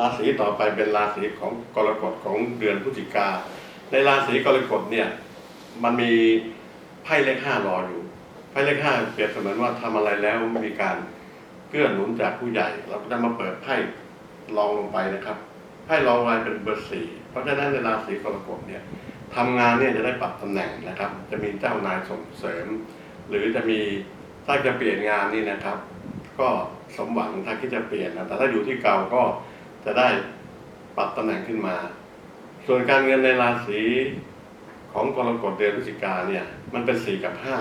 ราศีต่อไปเป็นราศีของกรกฎของเดือนพฤศจิกา ในราศีกรกฎเนี่ยมันมีไพ่เลขห้ารออยู่ไพ่เลขห้าเปรียบเสมือนว่าทำอะไรแล้วมีการเกื้อหนุนจากผู้ใหญ่ เราก็จะมาเปิดไพ่ลองลงไปนะครับไพ่ลองลงไปเป็นเบอร์สี่เพราะฉะนั้นในราศีกรกฎเนี่ยทำงานเนี่ยจะได้ปรับตำแหน่งนะครับ จะมีเจ้านายส่งเสริม หรือจะมีถ้าจะเปลี่ยนงานนี่นะครับ ก็สมหวังถ้าคิดจะเปลี่ยนนะแต่ถ้าอยู่ที่เก่าก็ จะได้ปรับตำแหน่งขึ้นมา ส่วนการเงินในราศีของกรกฎเดือนพฤศจิกาเนี่ย มันเป็นสี่กับห้า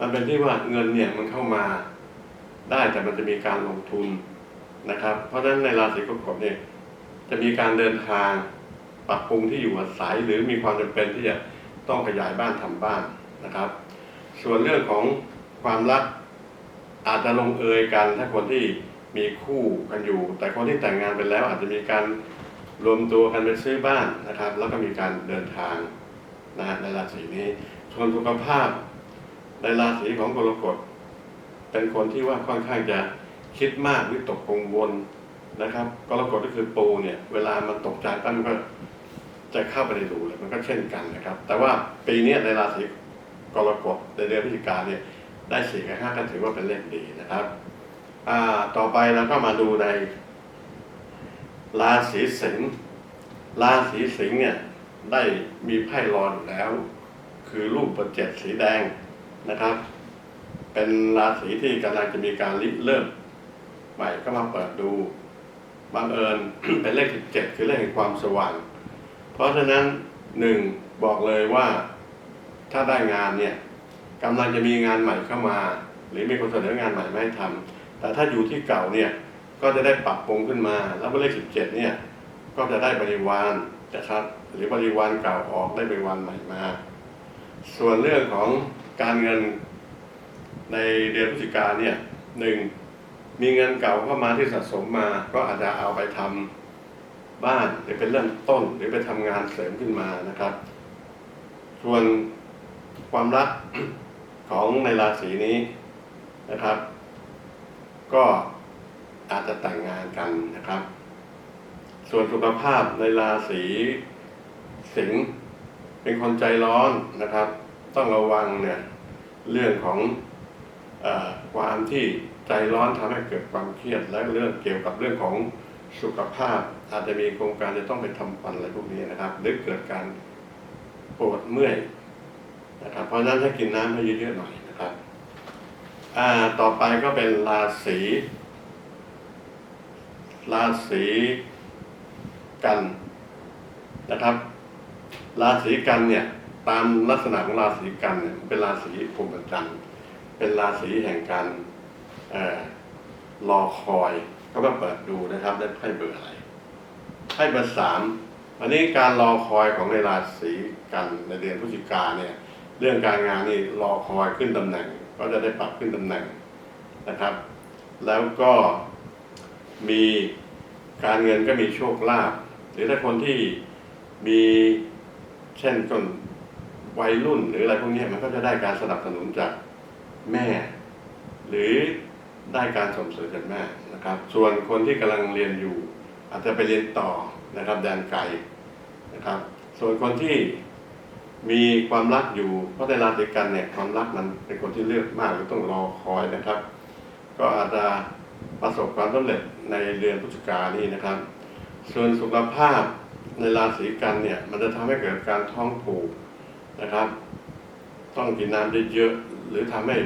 มันเป็นที่ว่าเงินเนี่ยมันเข้ามาได้แต่มันจะมีการลงทุนนะครับ เพราะฉะนั้นในราศีกรกฎเนี่ยจะมีการเดินทางปรับปรุงที่อยู่อาศัยหรือมีความจำเป็นที่จะต้องขยายบ้านทำบ้านนะครับ ส่วนเรื่องของความรักอาจจะลงเอยกันถ้าคนที่ มีคู่กันอยู่ แต่คนที่แต่งงานไปแล้ว อาจจะมีการรวมตัวกันไปซื้อบ้านนะครับ แล้วก็มีการเดินทางนะฮะในราศีนี้ส่วนสุขภาพในราศีของกรกฎเป็นคนที่ว่าค่อนข้างจะคิดมากวิตกกังวลนะครับกรกฎก็คือปูเนี่ยเวลามันตกใจปั้นมันก็จะเข้าไปในรูเลยมันก็เช่นกันนะครับ แต่ว่าปีนี้ในราศีกรกฎในเดือนพฤศจิกาเนี่ยได้สี่กับห้าก็ถือว่าเป็นเลขดีนะครับ ต่อไปเราก็มาดูในราศีสิงห์ราศีสิงห์เนี่ยได้มีไพ่รออยู่แล้ว คือรูปประเจ็ดสีแดงนะครับ เป็นราศีที่กำลังจะมีการริเริ่มใหม่ก็มาเปิดดูบังเอิญเป็นเลขสิบเจ็ดคือเลขแห่งความสว่าง เพราะฉะนั้นหนึ่งบอกเลยว่าถ้าได้งานเนี่ยกำลังจะมีงานใหม่เข้ามา หรือมีคนเสนองานใหม่มาให้ทำ แต่ถ้าอยู่ที่เก่าเนี่ยก็จะได้ปรับปรุงขึ้นมา แล้วเลขสิบเจ็ดเนี่ยก็จะได้บริวารนะครับ หรือบริวารเก่าออกได้บริวารใหม่มา ส่วนเรื่องของการเงินในเดือนพฤศจิกาเนี่ยหนึ่งมีเงินเก่าเข้ามาที่สะสมมา ก็อาจจะเอาไปทำบ้านหรือเป็นเริ่มต้น หรือไปทำงานเสริมขึ้นมานะครับ ส่วนความรักของในราศีนี้นะครับ ก็อาจจะแต่งงานกันนะครับ ส่วนสุขภาพในราศีสิงห์เป็นคนใจร้อนนะครับ ต้องระวังเนี่ยเรื่องของอความที่ใจร้อนทำให้เกิดความเครียดและเรื่องเกี่ยวกับเรื่องของสุขภาพ อาจจะมีโครงการจะต้องไปทำฟันอะไรพวกนี้นะครับ หรือเกิดการปวดเมื่อยนะครับ เพราะฉะนั้นให้กินน้ำให้เยอะๆหน่อย อ่าต่อไปก็เป็นราศีราศีกันนะครับ ราศีกันเนี่ยตามลักษณะของราศีกันเนี่ยเป็นราศีภูมิจันทร์เป็นราศีแห่งการเอ่อรอคอยก็มาเปิดดูนะครับได้ไพ่เบอร์อะไรไพ่เบอร์สามอันนี้การรอคอยของในราศีกันในเดือนพฤศจิกาเนี่ย เรื่องการงานนี่รอคอยขึ้นตำแหน่ง ก็จะได้ปรับขึ้นตำแหน่งนะครับ แล้วก็มีการเงินก็มีโชคลาภหรือถ้าคนที่มีเช่นคนวัยรุ่นหรืออะไรพวกนี้มันก็จะได้การสนับสนุนจากแม่ หรือได้การส่งเสริมจากแม่นะครับ ส่วนคนที่กำลังเรียนอยู่ อาจจะไปเรียนต่อนะครับแดนไกลนะครับ ส่วนคนที่ มีความรักอยู่เพราะในราศีกันเนี่ยความรักมันเป็นคนที่เลือกมากหรือต้องรอคอยนะครับ ก็อาจจะประสบความสำเร็จในเดือนพฤศจิกานี้นะครับ ส่วนสุขภาพในราศีกันเนี่ยมันจะทำให้เกิดการท้องผูกนะครับ ต้องกินน้ำเยอะหรือทำให้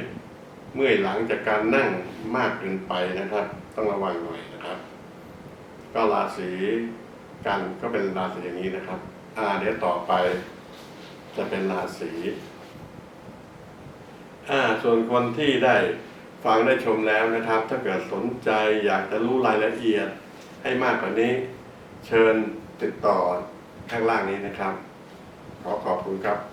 เมื่อยหลังจากการนั่งมากเกินไปนะครับ ต้องระวังหน่อยนะครับ ก็ราศีกันก็เป็นราศีอย่างนี้นะครับ อ่าเดี๋ยวต่อไป จะเป็นราศีอ่าส่วนคนที่ได้ฟังได้ชมแล้วนะครับ ถ้าเกิดสนใจอยากจะรู้รายละเอียดให้มากกว่านี้ เชิญติดต่อข้างล่างนี้นะครับ ขอขอบคุณครับ